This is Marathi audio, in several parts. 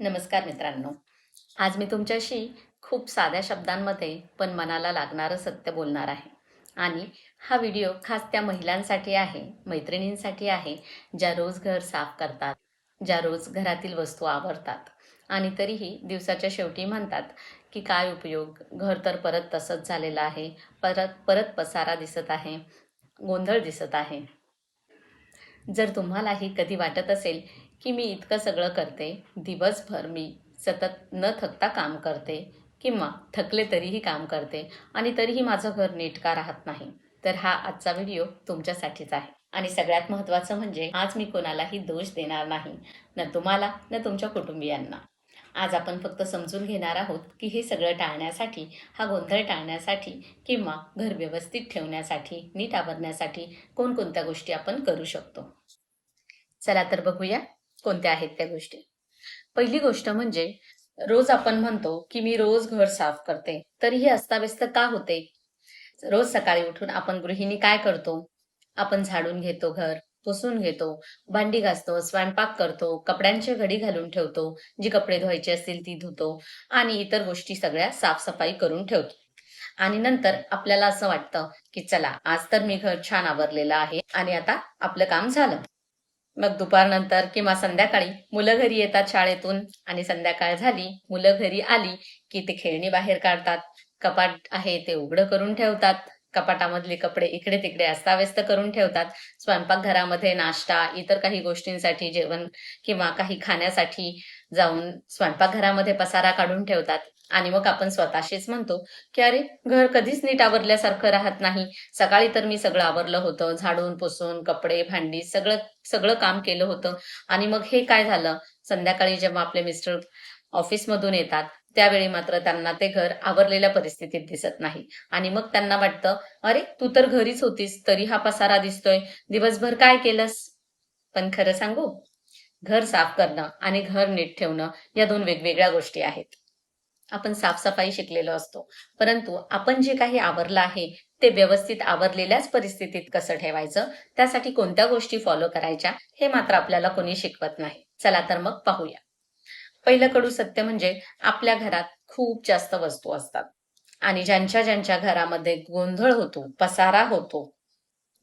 नमस्कार मित्रांनो. आज मी तुमच्याशी खूप साध्या शब्दांमध्ये पण मनाला लागणारं सत्य बोलणार आहे. आणि हा व्हिडिओ खास त्या महिलांसाठी आहे मैत्रिणींसाठी आहे ज्या रोज घर साफ करतात ज्या रोज घरातील वस्तू आवरतात. आणि तरीही दिवसाच्या शेवटी म्हणतात की काय उपयोग घर तर परत तसंच झालेलं आहे परत परत पसारा दिसत आहे गोंधळ दिसत आहे. जर तुम्हालाही कधी वाटत असेल की मी इतकं सगळं करते. दिवसभर मी सतत न थकता काम करते किंवा थकले तरीही काम करते आणि तरीही माझं घर नीट का राहत नाही. तर हा आजचा व्हिडिओ तुमच्यासाठीच आहे. आणि सगळ्यात महत्त्वाचं म्हणजे आज मी कोणालाही दोष देणार नाही. न तुम्हाला न तुमच्या कुटुंबियांना. आज आपण फक्त समजून घेणार आहोत की हे सगळं टाळण्यासाठी हा गोंधळ टाळण्यासाठी किंवा घर व्यवस्थित ठेवण्यासाठी नीट आवरण्यासाठी कोणकोणत्या गोष्टी आपण करू शकतो. चला तर बघूया. कोणत्या आहेत त्या गोष्टी? पहिली गोष्ट म्हणजे रोज आपण म्हणतो की मी रोज घर साफ करते तरी हे अस्ताव्यस्त का होते? रोज सकाळी उठून आपण गृहिणी काय करतो? आपण झाडून घेतो घर पुसून घेतो भांडी घासतो स्वयंपाक करतो कपड्यांची घडी घालून ठेवतो जी कपडे धुवायची असतील ती धुतो आणि इतर गोष्टी सगळ्या साफसफाई करून ठेवतो. आणि नंतर आपल्याला असं वाटतं की चला आज तर मी घर छान आवरलेलं आहे आणि आता आपलं काम झालं. मग दुपारनंतर किंवा संध्याकाळी मुलं घरी येतात शाळेतून आणि संध्याकाळ झाली मुलं घरी आली की ते खेळणी बाहेर काढतात. कपाट आहे ते उघडं करून ठेवतात. कपाटामधले कपडे इकडे तिकडे अस्ताव्यस्त करून ठेवतात. स्वयंपाकघरामध्ये नाश्ता इतर काही गोष्टींसाठी जेवण किंवा काही खाण्यासाठी जाऊन स्वयंपाकघरामध्ये पसारा काढून ठेवतात. आणि मग आपण स्वतःशीच म्हणतो की अरे घर कधीच नीट आवरल्यासारखं राहत नाही. सकाळी तर मी सगळं आवरलं होतं. झाडून पुसून कपडे भांडी सगळं सगळं काम केलं होतं. आणि मग हे काय झालं? संध्याकाळी जेव्हा आपले मिस्टर ऑफिसमधून येतात त्यावेळी मात्र त्यांना ते घर आवरलेल्या परिस्थितीत दिसत नाही. आणि मग त्यांना वाटतं अरे तू तर घरीच होतीस तरी हा पसारा दिसतोय. दिवसभर काय केलंस? पण खरं सांगू घर साफ करणं आणि घर नीट ठेवणं या दोन वेगवेगळ्या गोष्टी आहेत. आपण साफसफाई शिकलेलो असतो. परंतु आपण जे काही आवरलं आहे ते व्यवस्थित आवरलेल्याच परिस्थितीत कसं ठेवायचं? त्यासाठी कोणत्या गोष्टी फॉलो करायच्या? हे मात्र आपल्याला कोणी शिकवत नाही. चला तर मग पाहूया. पहिलं कडू सत्य म्हणजे आपल्या घरात खूप जास्त वस्तू असतात. आणि ज्यांच्या ज्यांच्या घरामध्ये गोंधळ होतो पसारा होतो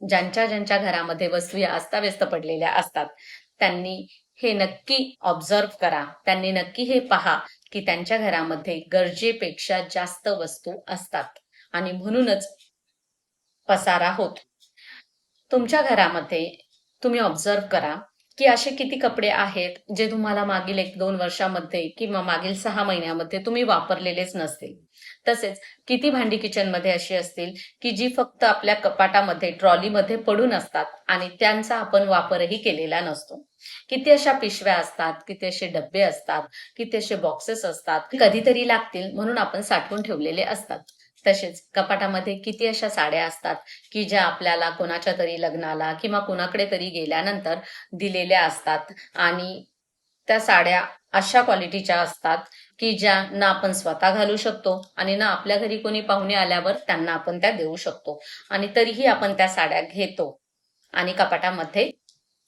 ज्यांच्या ज्यांच्या घरामध्ये वस्तू या अस्ताव्यस्त पडलेल्या असतात त्यांनी हे नक्की ऑब्झर्व करा. त्यांनी नक्की हे पहा. की त्यांच्या घरामध्ये गरजेपेक्षा जास्त वस्तू असतात. आणि म्हणूनच पसारा होतो. तुमच्या घरामध्ये तुम्ही ऑब्झर्व करा की असे किती कपडे आहेत जे तुम्हाला मागील एक दोन वर्षामध्ये किंवा मागील सहा महिन्यामध्ये तुम्ही वापरलेलेच नसतील? तसेच किती भांडी किचनमध्ये अशी असतील की जी फक्त आपल्या कपाटामध्ये ट्रॉलीमध्ये पडून असतात आणि त्यांचा आपण वापरही केलेला नसतो? किती अशा पिशव्या असतात किती असे डब्बे असतात किती असे बॉक्सेस असतात कधीतरी लागतील म्हणून आपण साठवून ठेवलेले असतात. तसेच कपाटामध्ये किती अशा साड्या असतात की ज्या आपल्याला कोणाच्या तरी लग्नाला किंवा कोणाकडे तरी गेल्यानंतर दिलेल्या असतात. आणि त्या साड्या अशा क्वालिटीच्या असतात की ज्या ना आपण स्वतः घालू शकतो आणि ना आपल्या घरी कोणी पाहुणे आल्यावर त्यांना आपण त्या देऊ शकतो. आणि तरीही आपण त्या साड्या घेतो आणि कपाटामध्ये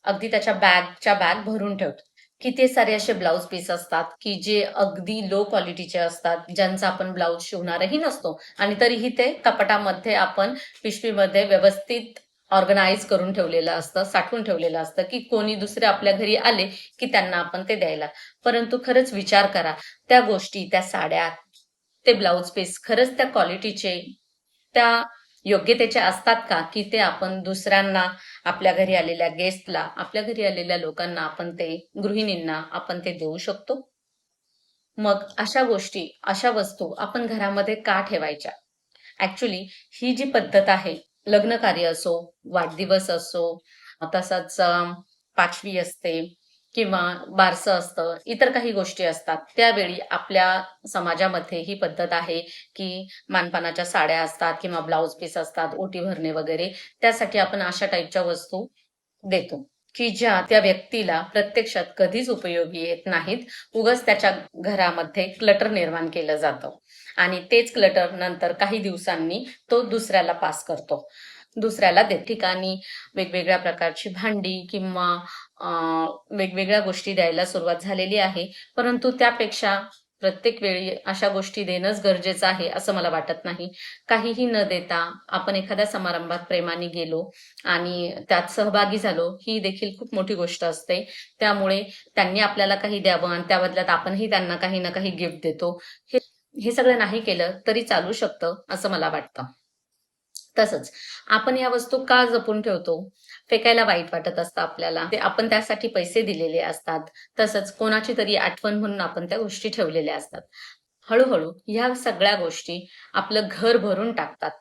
अगदी त्याच्या बॅगच्या बॅग भरून ठेवतो. किती सारे असे ब्लाऊज पीस असतात की जे अगदी लो क्वालिटीचे असतात ज्यांचा आपण ब्लाऊज शिवणारही नसतो. आणि तरीही ते कपाटामध्ये आपण पिशवीमध्ये व्यवस्थित ऑर्गनाईज करून ठेवलेलं असतं साठवून ठेवलेलं असतं की कोणी दुसरे आपल्या घरी आले की त्यांना आपण ते द्यायला. परंतु खरंच विचार करा त्या गोष्टी त्या साड्या ते ब्लाऊज पीस खरंच त्या क्वालिटीचे त्या योग्यतेच्या असतात का? की ते आपण दुसऱ्यांना आपल्या घरी आलेल्या गेस्टला आपल्या घरी आलेल्या लोकांना आपण ते गृहिणींना आपण ते देऊ शकतो? मग अशा गोष्टी अशा वस्तू आपण घरामध्ये का ठेवायच्या? ऍक्च्युली ही जी पद्धत आहे लग्न कार्य असो वाढदिवस असो तसंच पाचवी असते किंवा बारसं असतं इतर काही गोष्टी असतात त्यावेळी आपल्या समाजामध्ये ही पद्धत आहे की मानपानाच्या साड्या असतात किंवा ब्लाऊज पीस असतात ओटी भरणे वगैरे त्यासाठी आपण अशा टाईपच्या वस्तू देतो की ज्या त्या व्यक्तीला प्रत्यक्षात कधीच उपयोगी येत नाहीत. उगच त्याच्या घरामध्ये क्लटर निर्माण केलं जातं आणि तेच क्लटर नंतर काही दिवसांनी तो दुसऱ्याला पास करतो. दुसऱ्याला देत. ठिकाणी वेगवेगळ्या प्रकारची भांडी किंवा वेगवेगळ्या गोष्टी द्यायला सुरुवात झालेली आहे. परंतु त्यापेक्षा प्रत्येक वेळी अशा गोष्टी देणंच गरजेचं आहे असं मला वाटत नाही. काहीही न देता आपण एखाद्या समारंभात प्रेमाने गेलो आणि त्यात सहभागी झालो ही देखील खूप मोठी गोष्ट असते. त्यामुळे त्यांनी आपल्याला काही द्यावं आणि त्या बदल्यात आपणही त्यांना काही ना काही गिफ्ट देतो. हे हे सगळं नाही केलं तरी चालू शकतं असं मला वाटतं. तसंच. आपण या वस्तू का जपून ठेवतो? फेकायला वाईट वाटत असतं आपल्याला. ते आपण त्यासाठी पैसे दिलेले असतात. तसंच कोणाची तरी आठवण म्हणून आपण त्या गोष्टी ठेवलेल्या असतात. हळूहळू ह्या सगळ्या गोष्टी आपलं घर भरून टाकतात.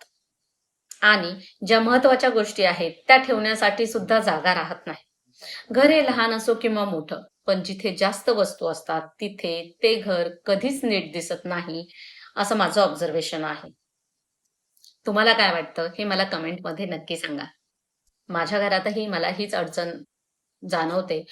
आणि ज्या महत्त्वाच्या गोष्टी आहेत त्या ठेवण्यासाठी सुद्धा जागा राहत नाही. घर हे लहान असो किंवा मोठं पण जिथे जास्त वस्तू असतात तिथे ते घर कधीच नीट दिसत नाही असं माझं ऑब्झर्वेशन आहे. तुम्हाला काय वाटतं हे मला कमेंटमध्ये नक्की सांगा. माझ्या घरातही मला हीच अडचण जाणवते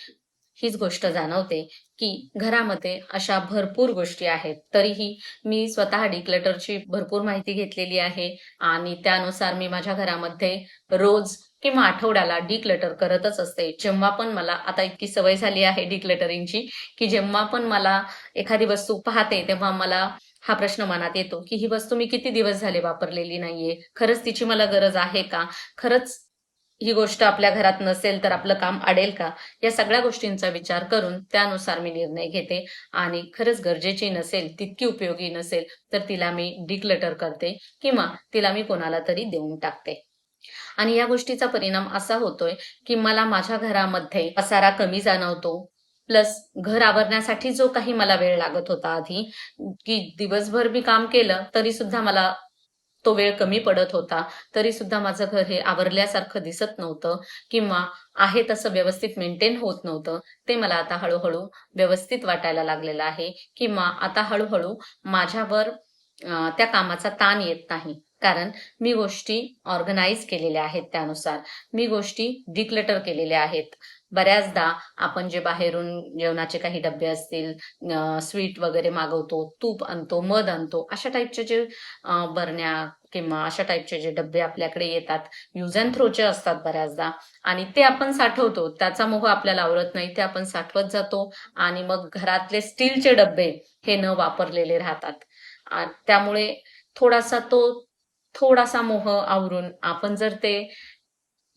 हीच गोष्ट जाणवते की घरामध्ये अशा भरपूर गोष्टी आहेत. तरीही मी स्वतः डिक्लेटरची भरपूर माहिती घेतलेली आहे आणि त्यानुसार मी माझ्या घरामध्ये रोज किंवा आठवड्याला डिक्लेटर करतच असते. जेव्हा पण मला आता इतकी सवय झाली आहे डिक्लेटरिंगची की जेव्हा पण मला एखादी वस्तू पाहते तेव्हा मला हा प्रश्न मनात येतो की ही वस्तू मी किती दिवस झाले वापरलेली नाहीये? खरंच तिची मला गरज आहे का? खरंच ही गोष्ट आपल्या घरात नसेल तर आपलं काम अडेल का? या सगळ्या गोष्टींचा विचार करून त्यानुसार मी निर्णय घेते. आणि खरंच गरजेची नसेल तितकी उपयोगी नसेल तर तिला मी डिक्लटर करते किंवा तिला मी कोणाला तरी देऊन टाकते. आणि या गोष्टीचा परिणाम असा होतोय की मला माझ्या घरामध्ये पसारा कमी जाणवतो प्लस घर आवरण्यासाठी जो काही मला वेळ लागत होता आधी की दिवसभर मी काम केलं तरी सुद्धा मला तो वेळ कमी पडत होता. तरी सुद्धा माझं घर हे आवरल्यासारखं दिसत नव्हतं किंवा आहे तसं व्यवस्थित मेंटेन होत नव्हतं. ते मला आता हळूहळू व्यवस्थित वाटायला लागलेलं आहे किंवा आता हळूहळू माझ्यावर त्या कामाचा ताण येत नाही. कारण मी गोष्टी ऑर्गनाईज केलेल्या आहेत त्यानुसार. मी गोष्टी डिक्लेटर केलेल्या आहेत. बऱ्याचदा आपण जे बाहेरून जेवणाचे काही डबे असतील स्वीट वगैरे मागवतो तूप आणतो मध आणतो अशा टाईपचे जे बरण्या किंवा अशा टाईपचे जे डबे आपल्याकडे येतात यूज अँड थ्रोचे असतात बऱ्याचदा. आणि ते आपण साठवतो त्याचा मोह आपल्याला आवडत नाही ते आपण साठवत जातो आणि मग घरातले स्टीलचे डबे हे न वापरलेले राहतात. त्यामुळे थोडासा तो थोडासा मोह आवरून आपण जर ते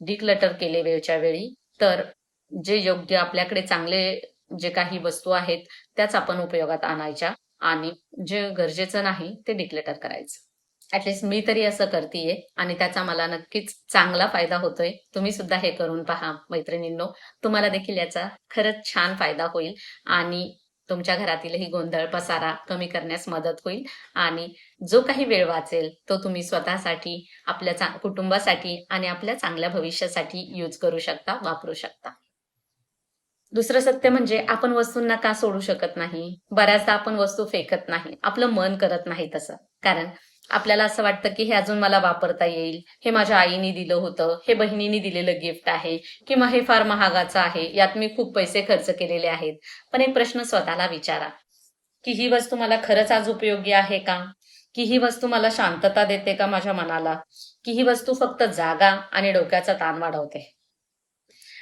डिक्लटर केले वेळच्या वेळी तर जे योग्य आपल्याकडे चांगले जे काही वस्तू आहेत त्याच आपण उपयोगात आणायच्या आणि जे गरजेचं नाही ते डिक्लेटर करायचं. ऍटलिस्ट मी तरी असं करतेय आणि त्याचा मला नक्कीच चांगला फायदा होतोय. तुम्ही सुद्धा हे करून पहा मैत्रिणींनो. तुम्हाला देखील याचा खरंच छान फायदा होईल आणि तुमच्या घरातीलही गोंधळ पसारा कमी करण्यास मदत होईल आणि जो काही वेळ वाचेल तो तुम्ही स्वतःसाठी आपल्या कुटुंबासाठी आणि आपल्या चांगल्या भविष्यासाठी यूज करू शकता वापरू शकता. दुसरं सत्य म्हणजे आपण वस्तूंना का सोडू शकत नाही? बऱ्याचदा आपण वस्तू फेकत नाही. आपलं मन करत नाही तसं. कारण आपल्याला असं वाटतं की हे अजून मला वापरता येईल. हे माझ्या आईने दिलं होतं. हे बहिणीने दिलेलं गिफ्ट आहे. किंवा हे फार महागाचं आहे. यात मी खूप पैसे खर्च केलेले आहेत. पण एक प्रश्न स्वतःला विचारा. की ही वस्तू मला खरंच आज उपयोगी आहे का? की ही वस्तू मला शांतता देते का माझ्या मनाला? की ही वस्तू फक्त जागा आणि डोक्याचा ताण वाढवते?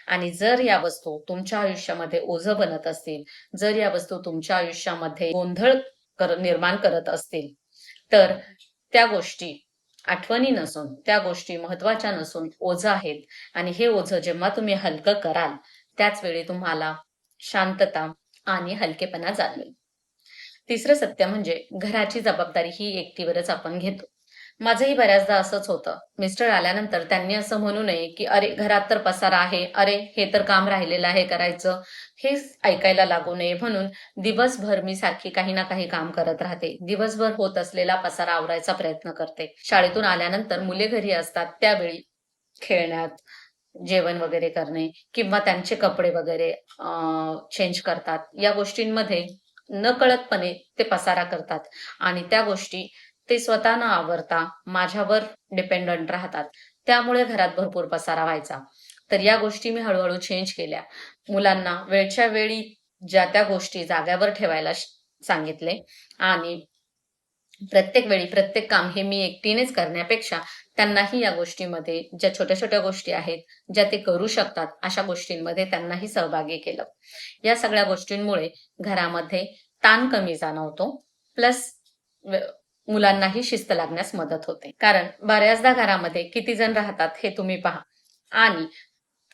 आणि जर या वस्तू तुमच्या आयुष्यामध्ये ओझं बनत असतील जर या वस्तू तुमच्या आयुष्यामध्ये गोंधळ कर निर्माण करत असतील तर त्या गोष्टी आठवणी नसून त्या गोष्टी महत्त्वाच्या नसून ओझं आहेत. आणि हे ओझं जेव्हा तुम्ही हलकं कराल त्याच वेळी तुम्हाला शांतता आणि हलकेपणा जाणवेल. तिसरं सत्य म्हणजे घराची जबाबदारी ही एकटीवरच आपण घेतो. माझंही बऱ्याचदा असंच होतं. मिस्टर आल्यानंतर त्यांनी असं म्हणू नये की अरे घरात तर पसारा आहे. अरे हे तर काम राहिलेलं आहे करायचं. हे ऐकायला लागू नये. म्हणून दिवसभर मी सारखी काही ना काही काम करत राहते. दिवसभर होत असलेला पसारा आवरायचा प्रयत्न करते. शाळेतून आल्यानंतर मुले घरी असतात. त्यावेळी खेळण्यात जेवण वगैरे करणे किंवा त्यांचे कपडे वगैरे चेंज करतात. या गोष्टींमध्ये नकळतपणे ते पसारा करतात. आणि त्या गोष्टी ते स्वतः न आवरता माझ्यावर डिपेंडंट राहतात. त्यामुळे घरात भरपूर पसारा व्हायचा. तर या गोष्टी मी हळूहळू चेंज केल्या. मुलांना वेळच्या वेळी ज्या त्या गोष्टी जाग्यावर ठेवायला सांगितले आणि प्रत्येक वेळी प्रत्येक काम हे मी एकटीनेच करण्यापेक्षा त्यांनाही या गोष्टीमध्ये ज्या छोट्या छोट्या गोष्टी आहेत ज्या ते करू शकतात अशा गोष्टींमध्ये त्यांनाही सहभागी केलं. या सगळ्या गोष्टींमुळे घरामध्ये ताण कमी जाणवतो. प्लस मुलांनाही शिस्त लागण्यास मदत होते. कारण बऱ्याचदा घरामध्ये किती जण राहतात हे तुम्ही पहा. आणि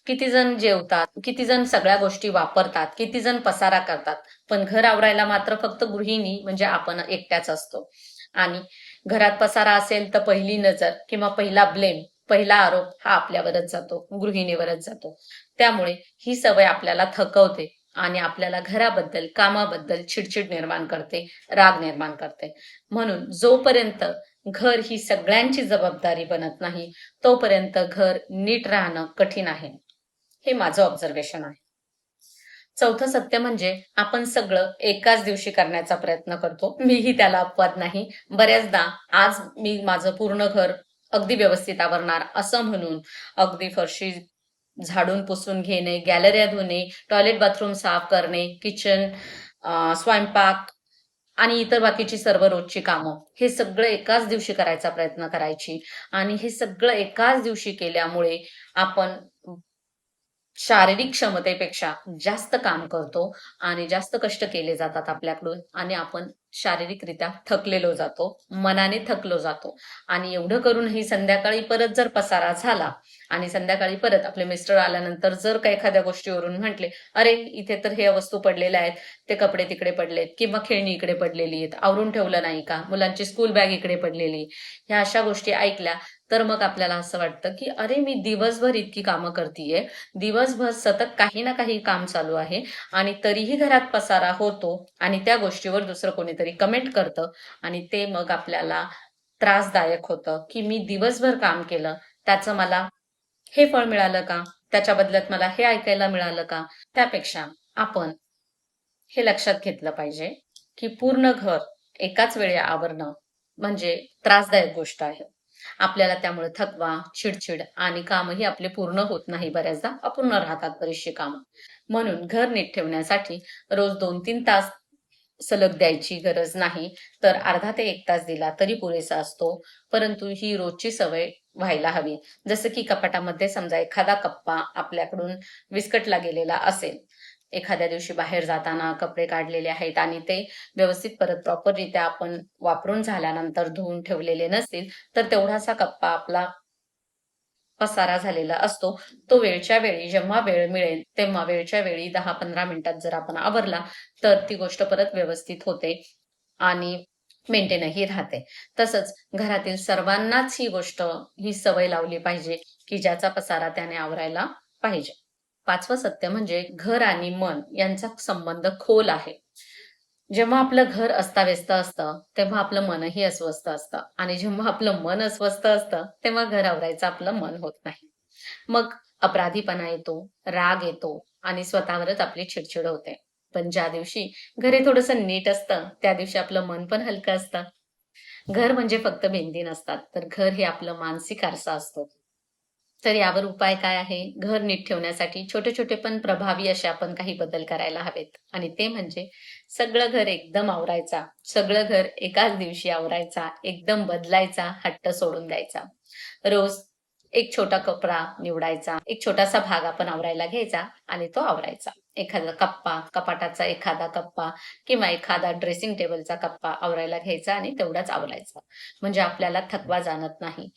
किती जण जेवतात किती जण सगळ्या गोष्टी वापरतात किती जण पसारा करतात. पण घर आवरायला मात्र फक्त गृहिणी म्हणजे आपण एकट्याच असतो. आणि घरात पसारा असेल तर पहिली नजर किंवा पहिला ब्लेम पहिला आरोप हा आपल्यावरच जातो गृहिणीवरच जातो. त्यामुळे ही सवय आपल्याला थकवते. आणि आपल्याला घराबद्दल कामाबद्दल चिडचिड निर्माण करते राग निर्माण करते. म्हणून जोपर्यंत घर ही सगळ्यांची जबाबदारी बनत नाही तोपर्यंत घर नीट राहणं कठीण आहे. हे माझं ऑब्झर्वेशन आहे. चौथं सत्य म्हणजे आपण सगळं एकाच दिवशी करण्याचा प्रयत्न करतो. मीही त्याला अपवाद नाही. बऱ्याचदा आज मी माझं पूर्ण घर अगदी व्यवस्थित आवरणार असं म्हणून अगदी फरशी झाडून पुसून घेणे गॅलऱ्या धुणे टॉयलेट बाथरूम साफ करणे किचन स्वयंपाक आणि इतर बाकीची सर्व रोजची कामं. हे सगळं एकाच दिवशी करायचा प्रयत्न करायची. आणि हे सगळं एकाच दिवशी केल्यामुळे आपण शारीरिक क्षमतेपेक्षा जास्त काम करतो आणि जास्त कष्ट केले जातात आपल्याकडून आणि आपण शारीरिकरित्या थकलेलो जातो मनाने थकलो जातो. आणि एवढं करूनही संध्याकाळी परत जर पसारा झाला आणि संध्याकाळी परत आपले मिस्टर आल्यानंतर जर का एखाद्या गोष्टीवरून म्हटले अरे इथे तर हे वस्तू पडलेल्या आहेत ते कपडे तिकडे पडलेत किंवा खेळणी इकडे पडलेली आहेत आवरून ठेवलं नाही का? मुलांची स्कूल बॅग इकडे पडलेली. ह्या अशा गोष्टी ऐकल्या तर मग आपल्याला असं वाटतं की अरे मी दिवसभर इतकी कामं करतीये. दिवसभर सतत काही ना काही काम चालू आहे आणि तरीही घरात पसारा होतो आणि त्या गोष्टीवर दुसरं कोणीतरी कमेंट करतं आणि ते मग आपल्याला त्रासदायक होतं की मी दिवसभर काम केलं त्याचं मला हे फळ मिळालं का? त्याच्या बदल्यात मला हे ऐकायला मिळालं का? त्यापेक्षा आपण हे लक्षात घेतलं पाहिजे की पूर्ण घर एकाच वेळी आवरणं म्हणजे त्रासदायक गोष्ट आहे. आपल्याला त्यामुळे थकवा चिडचिड आणि कामही आपले पूर्ण होत नाही बऱ्याचदा. अपूर्ण राहतात बरीचशी कामं. म्हणून घर नीट ठेवण्यासाठी रोज दोन तीन तास सलग द्यायची गरज नाही. तर अर्धा ते एक तास दिला तरी पुरेसा असतो. परंतु ही रोजची सवय व्हायला हवी. जसं की कपाटामध्ये समजा एखादा कप्पा आपल्याकडून विस्कटला गेलेला असेल. एखाद्या दिवशी बाहेर जाताना कपडे काढलेले आहेत आणि ते व्यवस्थित परत प्रॉपररित्या आपण वापरून झाल्यानंतर धुवून ठेवलेले नसतील तर तेवढासा कप्पा आपला पसारा झालेला असतो. तो वेळच्या वेळी जेव्हा वेळ मिळेल तेव्हा वेळच्या वेळी दहा पंधरा मिनिटात जर आपण आवरला तर ती गोष्ट परत व्यवस्थित होते आणि मेंटेनही राहते. तसंच घरातील सर्वांनाच ही गोष्ट ही सवय लावली पाहिजे की ज्याचा पसारा त्याने आवरायला पाहिजे. पाचवं सत्य म्हणजे घर आणि मन यांचा संबंध खोल आहे. जेव्हा आपलं घर अस्ताव्यस्त असतं तेव्हा आपलं मनही अस्वस्थ असतं. आणि जेव्हा आपलं मन अस्वस्थ असतं तेव्हा घर आवरायचं आपलं मन होत नाही. मग अपराधीपणा येतो राग येतो आणि स्वतःवरच आपली चिडचिड होते. पण ज्या दिवशी घरे थोडस नीट असतं त्या दिवशी आपलं मन पण हलकं असतं. घर म्हणजे फक्त भिंती नसतात तर घर हे आपलं मानसिक आरसा असतो. तर यावर उपाय काय आहे? घर नीट ठेवण्यासाठी छोटे छोटे पण प्रभावी असे आपण काही बदल करायला हवेत. आणि ते म्हणजे सगळं घर एकदम आवरायचा. सगळं घर एकाच दिवशी आवरायचा. एकदम बदलायचा. हट्ट सोडून द्यायचा. रोज एक छोटा कपडा निवडायचा. एक छोटासा भाग आपण आवरायला घ्यायचा आणि तो आवरायचा. एखादा कप्पा कपाटाचा एखादा कप्पा किंवा एखादा ड्रेसिंग टेबलचा कप्पा आवरायला घ्यायचा आणि तेवढाच आवरायचा. म्हणजे आपल्याला थकवा जाणत नाही.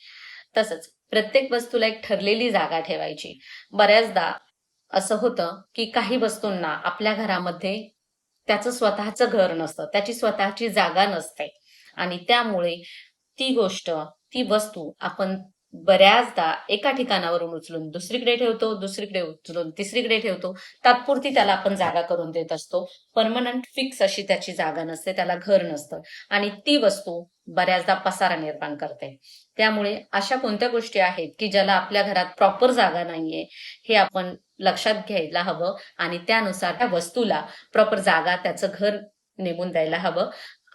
तसंच प्रत्येक वस्तूला एक ठरलेली जागा ठेवायची. बऱ्याचदा असं होतं की काही वस्तूंना आपल्या घरामध्ये त्याचं स्वतःचं घर नसतं त्याची स्वतःची जागा नसते. आणि त्यामुळे ती गोष्ट ती वस्तू आपण बऱ्याचदा एका ठिकाणावरून उचलून दुसरीकडे ठेवतो दुसरीकडे उचलून तिसरीकडे ठेवतो. तात्पुरती त्याला आपण जागा करून देत असतो. परमनंट फिक्स अशी त्याची जागा नसते त्याला घर नसतं. आणि ती वस्तू बऱ्याचदा पसारा निर्माण करते. त्यामुळे अशा कोणत्या गोष्टी आहेत की ज्याला आपल्या घरात प्रॉपर जागा नाहीये हे आपण लक्षात घ्यायला हवं आणि त्यानुसार त्या वस्तूला प्रॉपर जागा त्याचं घर नेमून द्यायला हवं.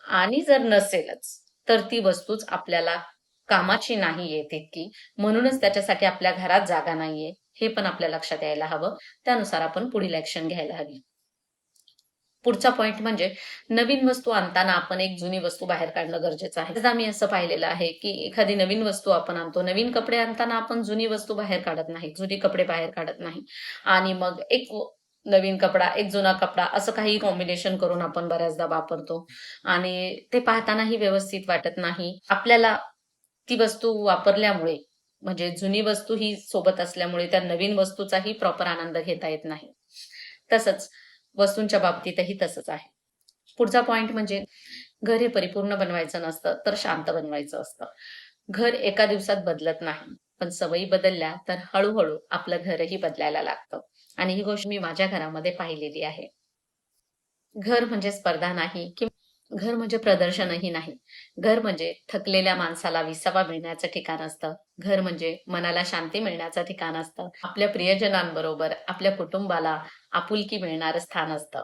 आणि जर नसेलच तर ती वस्तूच आपल्याला कामाची नाहीये तितकी म्हणूनच त्याच्यासाठी आपल्या घरात जागा नाहीये हे पण आपल्या लक्षात यायला हवं. त्यानुसार आपण पुढील ऍक्शन घ्यायला हवी. पुढचा पॉईंट म्हणजे नवीन वस्तू आणताना आपण एक जुनी वस्तू बाहेर काढणं गरजेचं आहे. आम्ही असं पाहिलेलं आहे की एखादी नवीन वस्तू आपण आणतो. नवीन कपडे आणताना आपण जुनी वस्तू बाहेर काढत नाही. जुनी कपडे बाहेर काढत नाही. आणि मग एक नवीन कपडा एक जुना कपडा असं काही कॉम्बिनेशन करून आपण बऱ्याचदा वापरतो. आणि ते पाहतानाही व्यवस्थित वाटत नाही. आपल्याला ती वस्तू वापरल्यामुळे म्हणजे जुनी वस्तू ही सोबत असल्यामुळे त्या नवीन वस्तूचाही प्रॉपर आनंद घेता येत नाही. तसंच वस्तूंच्या बाबतीतही तसंच आहे. पुढचा पॉइंट म्हणजे घर हे परिपूर्ण बनवायचं नसतं तर शांत बनवायचं असतं. घर एका दिवसात बदलत नाही पण सवयी बदलल्या तर हळूहळू आपलं घरही बदलायला लागतं. आणि ही गोष्ट मी माझ्या घरामध्ये पाहिलेली आहे. घर म्हणजे स्पर्धा नाही कि घर म्हणजे प्रदर्शनही नाही. घर म्हणजे थकलेल्या माणसाला विसावा मिळण्याचं ठिकाण असतं. घर म्हणजे मनाला शांती मिळण्याचं ठिकाण असतं. आपल्या प्रियजनांबरोबर आपल्या कुटुंबाला आपुलकी मिळणारं स्थान असतं.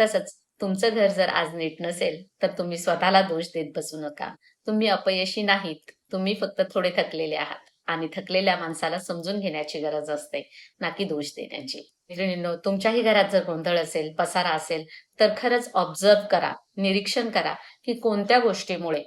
तसंच तुमचं घर जर आज नीट नसेल तर तुम्ही स्वतःला दोष देत बसू नका. तुम्ही अपयशी नाहीत. तुम्ही फक्त थोडे थकलेले आहात. आणि थकलेल्या माणसाला समजून घेण्याची गरज असते ना की दोष देण्याची. मैत्रिणींनो तुमच्याही घरात जर गोंधळ असेल पसारा असेल तर खरंच ऑब्झर्व करा निरीक्षण करा की कोणत्या गोष्टीमुळे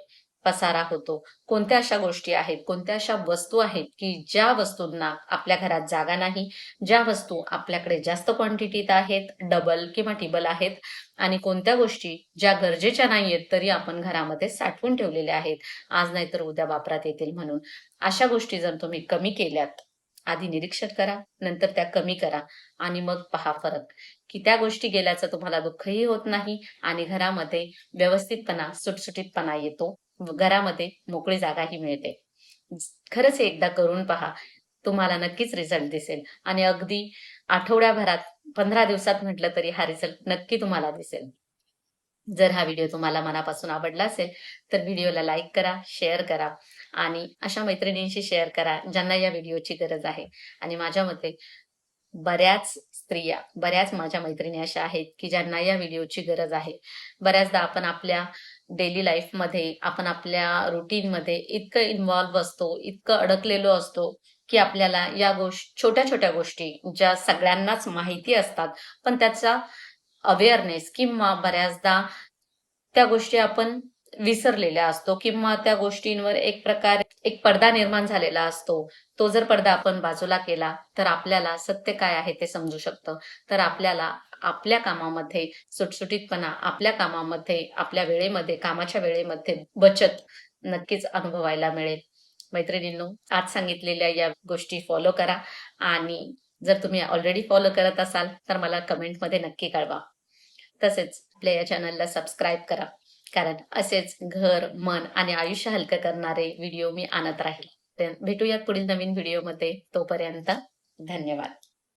पसारा होतो कोणत्या अशा गोष्टी आहेत कोणत्या अशा वस्तू आहेत की ज्या वस्तूंना आपल्या घरात जागा नाही ज्या वस्तू आपल्याकडे जास्त क्वांटिटीत आहेत डबल किंवा टिबल आहेत आणि कोणत्या गोष्टी ज्या गरजेच्या नाहीयेत तरी आपण घरामध्ये साठवून ठेवलेल्या आहेत आज नाहीतर उद्या वापरात येतील म्हणून. अशा गोष्टी जर तुम्ही कमी केल्यात आधी निरीक्षण करा नंतर त्या कमी करा आणि मग पहा फरक. की त्या गोष्टी गेल्याचं तुम्हाला दुःखही होत नाही आणि घरामध्ये व्यवस्थितपणा सुटसुटीतपणा येतो. घरामध्ये मोकळी जागाही मिळते. खरंच एकदा करून पहा. तुम्हाला नक्कीच रिझल्ट दिसेल. आणि अगदी आठवड्याभरात पंधरा दिवसात म्हटलं तरी हा रिझल्ट नक्की तुम्हाला दिसेल. जर हा व्हिडिओ तुम्हाला मनापासून आवडला असेल तर व्हिडिओला लाईक करा शेअर करा आणि अशा मैत्रिणींशी शेअर करा ज्यांना या व्हिडिओची गरज आहे. आणि माझ्या मते बऱ्याच स्त्रिया बऱ्याच माझ्या मैत्रिणी अशा आहेत की ज्यांना या व्हिडिओची गरज आहे. बऱ्याचदा आपण आपल्या डेली लाईफमध्ये आपण आपल्या रुटीनमध्ये इतकं इन्व्हॉल्व्ह असतो इतकं अडकलेलो असतो की आपल्याला या गोष्टी छोट्या छोट्या गोष्टी ज्या सगळ्यांनाच माहिती असतात पण त्याचा अवेअरनेस किंवा बऱ्याचदा त्या गोष्टी आपण विसरलेल्या असतो किंवा त्या गोष्टींवर एक प्रकारे एक पडदा निर्माण झालेला असतो. तो जर पडदा आपण बाजूला केला तर आपल्याला सत्य काय आहे ते समजू शकतं. तर आपल्याला आपल्या कामामध्ये सुटसुटीतपणा आपल्या कामामध्ये आपल्या वेळेमध्ये कामाच्या वेळेमध्ये बचत नक्कीच अनुभवायला मिळेल. मैत्रिणींनो आज सांगितलेल्या या गोष्टी फॉलो करा आणि जर तुम्ही ऑलरेडी फॉलो करत असाल तर मला कमेंटमध्ये नक्की कळवा. तसेच आपल्या या चॅनलला सबस्क्राईब करा. कारण असेच घर मन आणि आयुष्य हलकं करणारे व्हिडिओ मी आणत राहील. भेटूयात पुढील नवीन व्हिडिओमध्ये तोपर्यंत धन्यवाद.